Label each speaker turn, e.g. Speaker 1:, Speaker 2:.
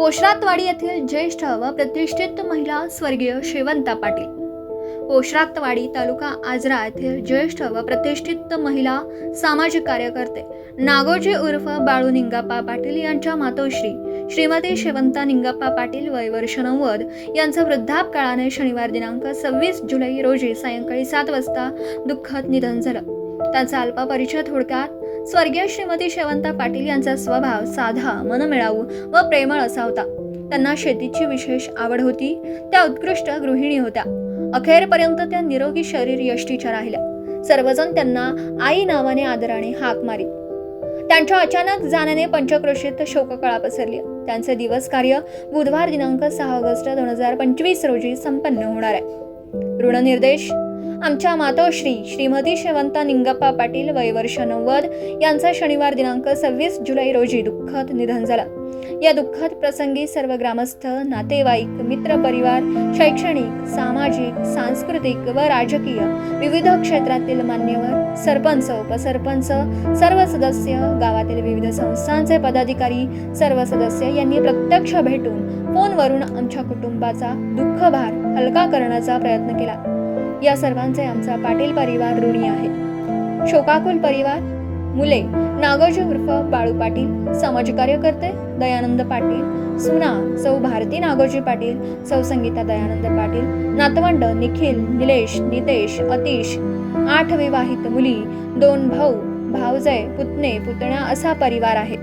Speaker 1: ओशरातवाडी येथील ज्येष्ठ व प्रतिष्ठित महिला स्वर्गीय शेवंता पाटील. ओशरातवाडी तालुका आजरा येथील ज्येष्ठ व प्रतिष्ठित महिला सामाजिक कार्यकर्ते नागोजी उर्फ बाळू निंगाप्पा पाटील यांच्या मातोश्री श्रीमती शेवंता निंगाप्पा पाटील वय वर्ष नव्वद यांचं वृद्धापकाळाने शनिवार दिनांक सव्वीस जुलै रोजी सायंकाळी सात वाजता दुःखद निधन झालं. त्यांचा अल्प परिचय थोडक्यात स्वर्गीय श्रीमती शेवंता पाटील यांचा स्वभाव साधा मनमिळावू व प्रेमळ असा होता त्यांना शेतीची विशेष आवड होती. त्या उत्कृष्ट गृहिणी होत्या. अखेरपर्यंत त्या निरोगी शरीर यष्टीच्या राहिल्या. सर्वजण त्यांना आई नावाने आदराने हाक मारी. त्यांच्या अचानक जाण्याने पंचक्रोशीत शोककळा पसरली. त्यांचे दिवस कार्य बुधवार दिनांक सहा ऑगस्ट दोन हजार पंचवीस रोजी संपन्न होणार आहे. ऋणनिर्देश आमच्या मातोश्री श्रीमती शेवंता निंगप्पा पाटील वयवर्ष नव्वद. यांचा शनिवार दिनांक सव्वीस जुलै रोजी दुःखद निधन झालं. या दुःखद प्रसंगी सर्व ग्रामस्थ नातेवाईक मित्र परिवार शैक्षणिक सामाजिक सांस्कृतिक व राजकीय विविध क्षेत्रातील मान्यवर सरपंच उपसरपंच सर्व सदस्य गावातील विविध संस्थांचे पदाधिकारी सर्व सदस्य यांनी प्रत्यक्ष भेटून फोनवरून आमच्या कुटुंबाचा दुःखभार हलका करण्याचा प्रयत्न केला. या सर्वांचे आमचा पाटील परिवार ऋणी आहे. शोकाकुल परिवार मुले नागोजी उर्फ बाळू पाटील समाज कार्यकर्ते दयानंद पाटील सुना सौ भारती नागोजी पाटील सौ संगीता दयानंद पाटील नातवंड निखिल निलेश नितेश अतिश आठ विवाहित मुली दोन भाऊ भावजय पुतणे पुतण्या असा परिवार आहे.